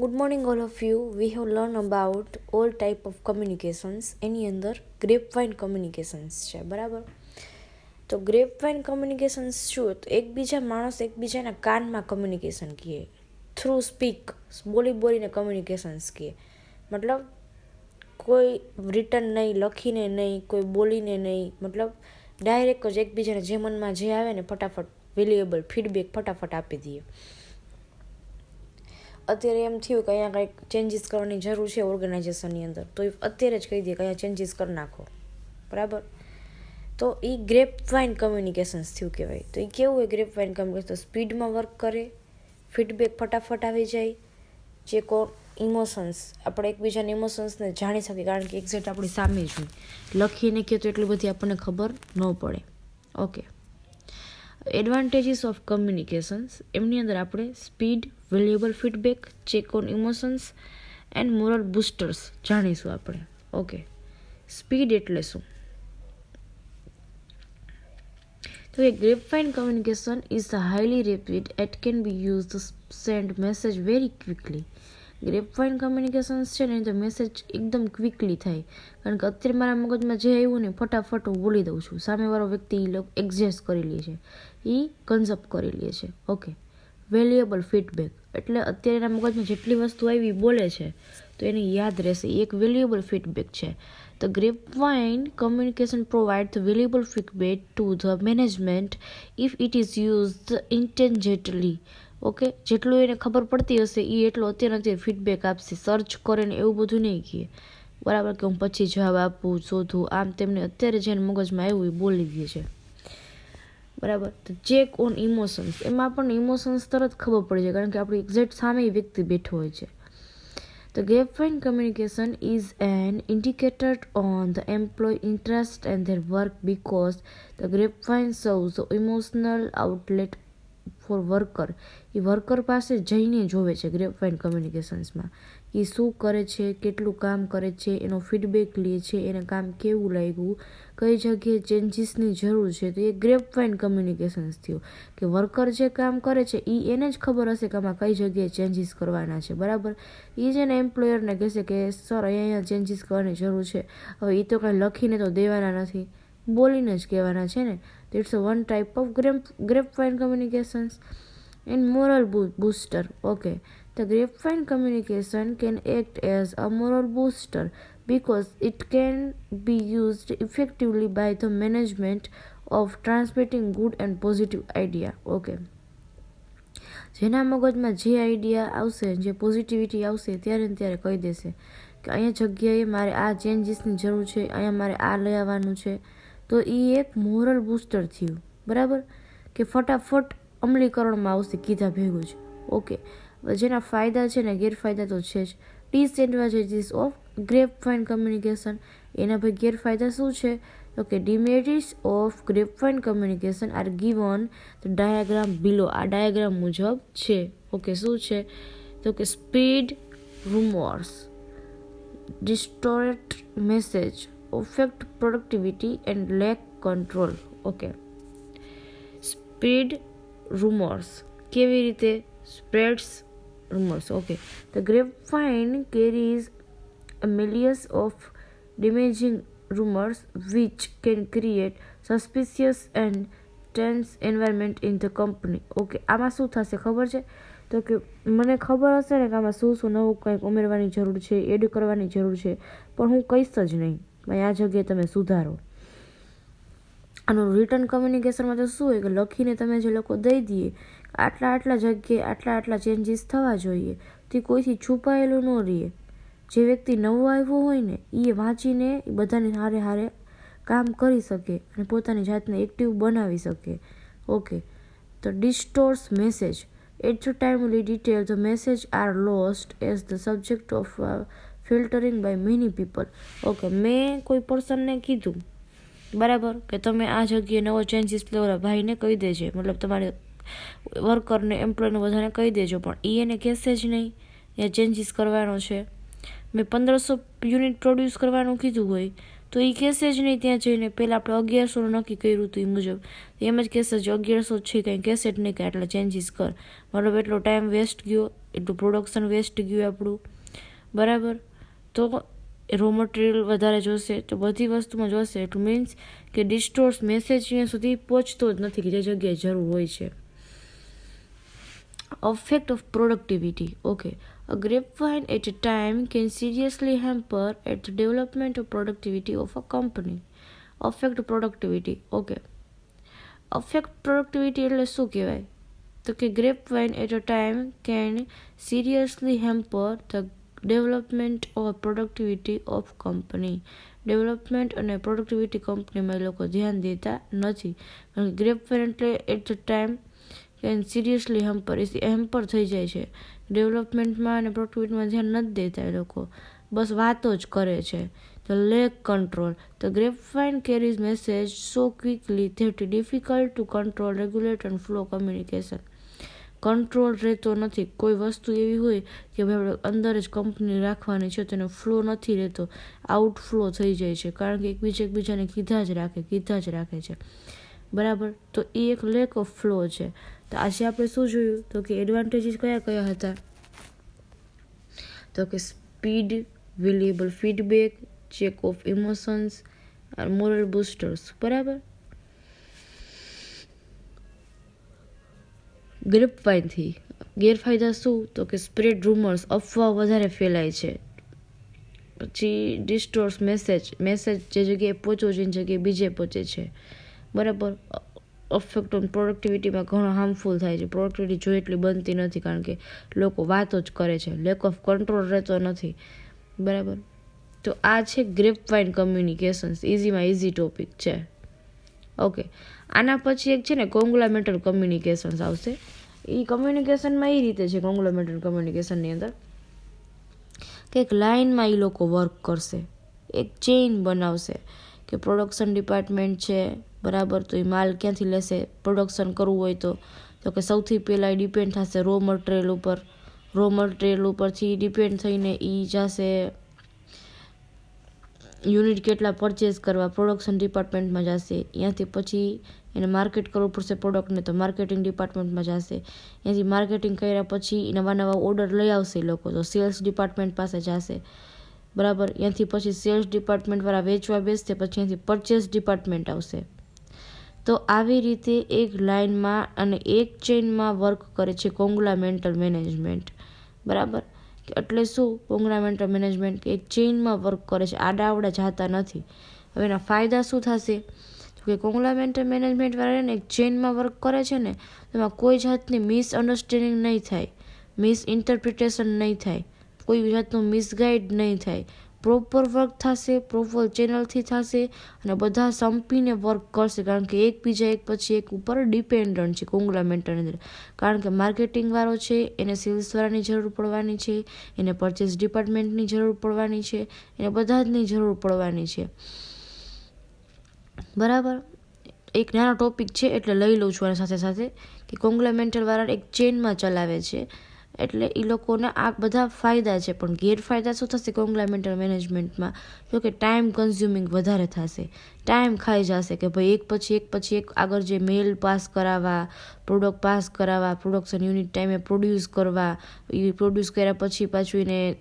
Good morning all of you we have learn about all type of communications એની અંદર grape wine communications છે, બરાબર? તો grape wine communications શું? તો એકબીજા માણસ એકબીજાના કાનમાં કમ્યુનિકેશન કહીએ થ્રુ સ્પીક બોલી બોલીને કમ્યુનિકેશન્સ કહીએ મતલબ કોઈ રિટર્ન નહીં, લખીને નહીં, કોઈ બોલીને નહીં. મતલબ ડાયરેક્ટ જ એકબીજાને જે મનમાં જે આવે ને ફટાફટ વેલ્યુએબલ ફીડબેક ફટાફટ આપી દઈએ. અત્યારે એમ થયું કે અહીંયા કંઈક ચેન્જીસ કરવાની જરૂર છે ઓર્ગેનાઇઝેશનની અંદર. તો એ અત્યારે જ કહી દે કે અહીંયા ચેન્જીસ કરી નાખો. બરાબર? તો એ ગ્રેપ વાઇન કમ્યુનિકેશન્સ થયું કહેવાય. તો એ કેવું હોય ગ્રેપ વાઇન કમ્યુનિકેશન સ્પીડમાં વર્ક કરે ફીડબેક ફટાફટ આવી જાય, જે કો ઇમોશન્સ આપણે એકબીજાના ઇમોશન્સને જાણી શકીએ, કારણ કે એક્ઝેક્ટ આપણી સામે જ હોય. લખીને કહે તો એટલી બધી આપણને ખબર ન પડે. ઓકે એડવાન્ટેજીસ ઓફ કમ્યુનિકેશન્સ એમની અંદર આપણે speed valuable feedback check on emotions and moral boosters જાણીશું આપણે. ઓકે સ્પીડ એટલે શું? તો એ grapevine communication is highly rapid at can be use to send message very quickly grapevine communications છે ને તો મેસેજ એકદમ ક્વિકલી થાય. કારણ કે અત્યારે મારા મગજમાં જે આવ્યું ને ફટાફટ હું બોલી દઉં છું. સામેવાળો વ્યક્તિ એક્ઝેસ્ટ કરી લે છે. એ કન્ઝપ્ટ કરી લે છે. ઓકે વેલ્યુએબલ ફીડબેક એટલે અત્યારેના મગજમાં જેટલી વસ્તુ આવી બોલે છે, તો એને યાદ રહેશે. એક વેલ્યુએબલ ફીડબેક છે. The grape vine communication provide the valuable feedback to the management if it is use intelligently okay? જેટલું એને ખબર પડતી હશે એ એટલો અત્યારે અત્યારે ફીડબેક આપશે. સર્ચ કરે ને એવું બધું નહીં કહે. બરાબર કે હું પછી જવાબ આપું, શોધું. આમ તેમને અત્યારે જેને મગજમાં આવ્યું એ બોલી દે છે. બરાબર? તો ચેક ઓન ઇમોશન્સ એમાં પણ ઇમોશન્સ તરત ખબર પડે છે કારણ કે આપણી એક્ઝેક્ટ સામે વ્યક્તિ બેઠો હોય છે. The grapevine communication is an indicator on the employee interest and their work because the grapevine serves the emotional outlet for worker A worker પાસે જઈને જોવે છે ગ્રેપવાઇન કમ્યુનિકેશન્સમાં એ શું કરે છે, કેટલું કામ કરે છે, એનો ફીડબેક લે છે, એને કામ કેવું લાગ્યું? કઈ જગ્યાએ ચેન્જીસની જરૂર છે? તો એ ગ્રેપવાઇન કમ્યુનિકેશન્સ થયું. કે વર્કર જે કામ કરે છે એ એને જ ખબર હશે કે આમાં કઈ જગ્યાએ ચેન્જીસ કરવાના છે. બરાબર? એ જ એને એમ્પ્લોયરને કહેશે કે સર અહીંયા અહીંયા ચેન્જીસ કરવાની જરૂર છે. હવે એ તો કાંઈ લખીને તો દેવાના નથી. બોલીને જ કહેવાના છે ને it's a one type of grape, grapevine communications and moral bo- booster okay the grapevine communication can act as a moral booster because it can be used effectively by the management of transmitting good and positive idea okay જેના મગજમાં જે idea આવશે જે positivity આવશે ત્યારે ને ત્યારે કહી દેશે કે અહીંયા જગ્યાએ મારે આ ચેન્જીસની જરૂર છે અહીંયા મારે આ લઈ આવવાનું છે તો એ એક મોરલ બૂસ્ટર થયું. બરાબર? કે ફટાફટ અમલીકરણમાં આવશે, કીધા ભેગું જ. ઓકે. જેના ફાયદા છે ને ગેરફાયદા તો છે જ. Disadvantages of grape vine communication એના ભાઈ ગેરફાયદા શું છે? તો કે demerits of grape vine communication are given diagram below આ ડાયાગ્રામ મુજબ છે. ઓકે, શું છે? તો કે speed rumours distort message affect productivity and lack control okay speed rumors કેવી રીતે spreads rumors okay the grapevine carries a millions of damaging rumors which can create suspicious and tense environment in the company okay આમાં શું થશે ખબર છે તો કે મને ખબર હશે ને કે આમાં શું શું નવું કંઈક ઉમેરવાની જરૂર છે એડ કરવાની જરૂર છે પણ હું કહીશ જ નહીં ભાઈ, આ જગ્યાએ તમે સુધારો. આનું રિટર્ન કમ્યુનિકેશનમાં તો શું હોય કે લખીને તમે જે લોકો દઈ દઈએ, આટલા આટલા જગ્યાએ આટલા આટલા ચેન્જીસ થવા જોઈએ. તે કોઈથી છુપાયેલું ન રહે. જે વ્યક્તિ નવો આવ્યો હોય ને એ વાંચીને બધાને હારે હારે કામ કરી શકે અને પોતાની જાતને એક્ટિવ બનાવી શકે. ઓકે તો distorts message at timely detail the message are lost as the subject of filtering by many people okay મેં કોઈ પર્સનને કીધું, બરાબર, કે તમે આ જગ્યાએ નવો ચેન્જીસ લેવાના ભાઈને કહી દેજે. મતલબ તમારે વર્કરને એમ્પ્લોયને બધાને કહી દેજો, પણ એ એને કહેશે જ નહીં. એ ચેન્જીસ કરવાનો છે. મેં પંદરસો યુનિટ પ્રોડ્યુસ કરવાનું કીધું હોય, તો એ કહેશે જ નહીં ત્યાં જઈને. પહેલાં આપણે અગિયારસોનું નક્કી કર્યું હતું એ મુજબ. એમ જ કહેશે જ, અગિયારસો છે, કંઈ કહેશે જ નહીં કે એટલે ચેન્જીસ કર. મતલબ એટલો ટાઈમ વેસ્ટ ગયો, એટલું પ્રોડક્શન વેસ્ટ ગયું આપણું. બરાબર? તો રો મટીરિયલ વધારે જોશે તો બધી વસ્તુમાં જોશે એટલું મીન્સ કે ડિસ્ટોર્સ મેસેજ અહીંયા સુધી પહોંચતો જ નથી કે જે જગ્યાએ જરૂર હોય છે effect of productivity okay a grapevine at a time can seriously hamper at the development of productivity of a company affect productivity okay affect productivity એટલે શું કહેવાય તો કે grapevine at a time can seriously hamper the development or productivity of company development અને productivity કંપનીમાં એ લોકો ધ્યાન દેતા નથી. કારણ કે ગ્રેપ એટલે at the time can seriously hamper hamper થઈ જાય છે. ડેવલપમેન્ટમાં અને પ્રોડક્ટિવિટીમાં ધ્યાન નથી દેતા એ લોકો. બસ વાતો જ કરે છે. The lack control the grape vine carries message so quickly that difficult to control regulate and flow communication control રહેતો નથી. કોઈ વસ્તુ એવી હોય કે ભાઈ આપણે અંદર જ કંપની રાખવાની છે, તેનો ફ્લો નથી રહેતો. આઉટફ્લો થઈ જાય છે. કારણ કે એકબીજા એકબીજાને કીધા જ રાખે, કીધા જ રાખે છે. બરાબર? તો એ એક લેક ઓફ ફ્લો છે. તો આજે આપણે શું જોયું? તો કે એડવાન્ટેજીસ કયા કયા હતા? તો કે speed valuable feedback check of emotions moral boosters બરાબર? ગ્રેપવાઇનથી. ગેરફાયદા શું? તો કે સ્પ્રેડ રૂમર્સ અફવા વધારે ફેલાય છે. પછી ડિસ્ટોર્સ મેસેજ મેસેજ જે જગ્યાએ પહોંચવો છે જગ્યાએ બીજે પહોંચે છે. બરાબર? અફેક્ટ ઓન પ્રોડક્ટિવિટીમાં ઘણો હાર્મફુલ થાય છે. પ્રોડક્ટિવિટી જોઈએ એટલી બનતી નથી, કારણ કે લોકો વાતો જ કરે છે. લેક ઓફ કંટ્રોલ રહેતો નથી. બરાબર? તો આ છે ગ્રેપ વાઇન કમ્યુનિકેશન્સ ઇઝીમાં ઇઝી ટોપિક છે. ઓકે આના પછી એક છે ને કોંગ્લામેન્ટલ કમ્યુનિકેશન્સ આવશે. એ કમ્યુનિકેશનમાં એ રીતે છે કોંગ્લોમેન્ટલ કમ્યુનિકેશનની અંદર. કે એક લાઇનમાં એ લોકો વર્ક કરશે. એક ચેઇન બનાવશે કે પ્રોડક્શન ડિપાર્ટમેન્ટ છે, બરાબર? તો એ માલ ક્યાંથી લેશે? પ્રોડક્શન કરવું હોય તો તો કે સૌથી પહેલાં એ ડિપેન્ડ થશે રો મટીરિયલ ઉપર. રો મટીરિયલ ઉપરથી ડિપેન્ડ થઈને એ જશે યુનિટ કેટલા પરચેસ કરવા પ્રોડક્શન ડિપાર્ટમેન્ટમાં જશે. ત્યાંથી પછી એને માર્કેટ કરવું પડશે પ્રોડક્ટને તો માર્કેટિંગ ડિપાર્ટમેન્ટમાં જશે. એથી માર્કેટિંગ કર્યા પછી નવા નવા ઓર્ડર લઈ આવશે લોકો, તો સેલ્સ ડિપાર્ટમેન્ટ પાસે જશે. બરાબર? ત્યાંથી પછી સેલ્સ ડિપાર્ટમેન્ટવાળા વેચવા બેસશે, પછી ત્યાંથી પરચેસ ડિપાર્ટમેન્ટ આવશે. તો આવી રીતે એક લાઇનમાં અને એક ચેઇનમાં વર્ક કરે છે કોંગ્લામેન્ટલ મેનેજમેન્ટ બરાબર? એટલે શું કોંગ્લામેન્ટલ મેનેજમેન્ટ કે એક ચેઇનમાં વર્ક કરે છે આડાવડા જાતા નથી. હવે એના ફાયદા શું થશે? કે મેનેજમેન્ટ મેનેજમેન્ટવાળા એક ચેનમાં વર્ક કરે છે ને, એમાં કોઈ જાતની મિસઅન્ડરસ્ટેન્ડિંગ નહીં થાય મિસ ઇન્ટરપ્રિટેશન નહીં થાય, કોઈ જાતનું મિસગાઈડ નહીં થાય. પ્રોપર વર્ક થશે પ્રોપર ચેનલથી થશે અને બધા સંપીને વર્ક કરશે, કારણ કે એકબીજા એક પછી એક ઉપર ડિપેન્ડન્ટ છે કોંગ્લામેન્ટની અંદર. કારણ કે માર્કેટિંગવાળો છે, એને સેલ્સવાળાની જરૂર પડવાની છે, એને પરચેસ ડિપાર્ટમેન્ટની જરૂર પડવાની છે, એને બધા જની જરૂર પડવાની છે. બરાબર? એક નાનો ટોપિક છે, એટલે લઈ લઉં છું આની સાથે સાથે, કે કોંગ્લામેન્ટલવાળા એક ચેનમાં ચલાવે છે. એટલે એ લોકોના આ બધા ફાયદા છે. પણ ગેરફાયદા શું થશે કોંગ્લામેન્ટલ મેનેજમેન્ટમાં જો કે ટાઈમ કન્ઝ્યુમિંગ વધારે થશે. ટાઈમ ખાઈ જશે કે ભાઈ એક પછી એક પછી એક આગળ જે મેલ પાસ કરાવવા પ્રોડક્ટ પાસ કરાવવા પ્રોડક્શન યુનિટ ટાઈમે પ્રોડ્યુસ કરવા એ પ્રોડ્યુસ કર્યા પછી પાછું એને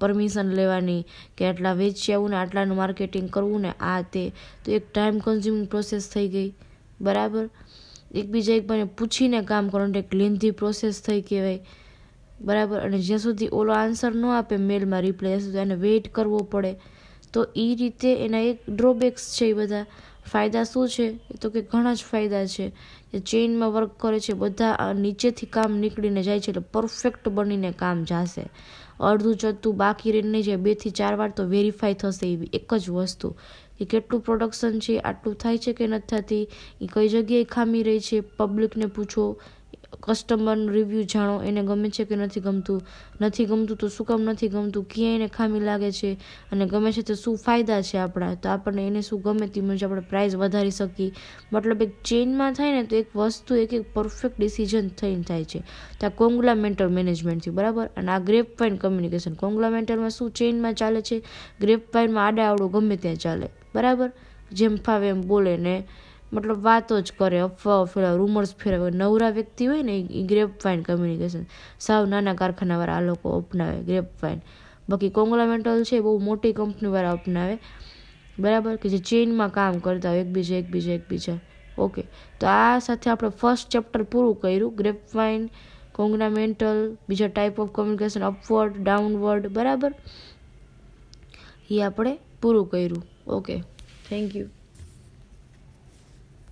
પરમિશન લેવાની કે આટલા વેચી આવું ને આટલાનું માર્કેટિંગ કરવું ને આ તે. તો એક ટાઈમ કન્ઝ્યુમિંગ પ્રોસેસ થઈ ગઈ. બરાબર? એકબીજા એક એકબીજાને પૂછીને કામ કરવાનું એક લેન્ધી પ્રોસેસ થઈ કહેવાય. બરાબર? અને જ્યાં સુધી ઓલો આન્સર ન આપે મેલમાં રિપ્લાય સુધી એને વેઇટ કરવો પડે. તો એ રીતે એના એક ડ્રોબેક્સ છે એ બધા. ફાયદા શું છે? એ તો કે ઘણા જ ફાયદા છે. એ ચેઇનમાં વર્ક કરે છે, બધા નીચેથી કામ નીકળીને જાય છે એટલે પરફેક્ટ બનીને કામ જશે. અડધું ચડતું બાકી રહીને નહીં જાય. બેથી ચાર વાર તો વેરીફાઈ થશે એવી એક જ વસ્તુ. કે કેટલું પ્રોડક્શન છે, આટલું થાય છે કે નથી થતી? એ કઈ જગ્યાએ ખામી રહી છે? પબ્લિકને પૂછો. કસ્ટમરનું રિવ્યૂ જાણો, એને ગમે છે કે નથી ગમતું? નથી ગમતું તો શું કામ નથી ગમતું? ક્યાં એને ખામી લાગે છે? અને ગમે છે તો શું ફાયદા છે આપણા? તો આપણને એને શું ગમે તે મુજબ આપણે પ્રાઇસ વધારી શકીએ. મતલબ એક ચેઇનમાં થાય ને તો એક વસ્તુ, એક એક પરફેક્ટ ડિસિઝન થઈને થાય છે. તો આ કોંગ્લામેન્ટલ મેનેજમેન્ટથી બરાબર? અને આ ગ્રેપ વાઇન કમ્યુનિકેશન કોંગ્લામેન્ટલમાં શું ચેઇનમાં ચાલે છે? ગ્રેપ પાઇનમાં આડા આવડું ગમે ત્યાં ચાલે, બરાબર? જેમ ફાવે એમ બોલે ને મતલબ વાતો જ કરે અફવાઓ ફેલાવે રૂમર્સ ફેલાવે નવરા વ્યક્તિ હોય ને એ ગ્રેપ વાઇન કમ્યુનિકેશન સાવ નાના કારખાનાવાળા આ લોકો અપનાવે ગ્રેપ વાઇન બાકી કોંગ્લામેન્ટલ છે બહુ મોટી કંપનીવાળા અપનાવે. બરાબર? કે જે ચેઇનમાં કામ કરતા હોય, એકબીજા એકબીજા એકબીજા. ઓકે તો આ સાથે આપણે ફર્સ્ટ ચેપ્ટર પૂરું કર્યું ગ્રેપ વાઇન કોંગ્નામેન્ટલ બીજા type of communication upward downward બરાબર? એ આપણે પૂરું કર્યું. Okay thank you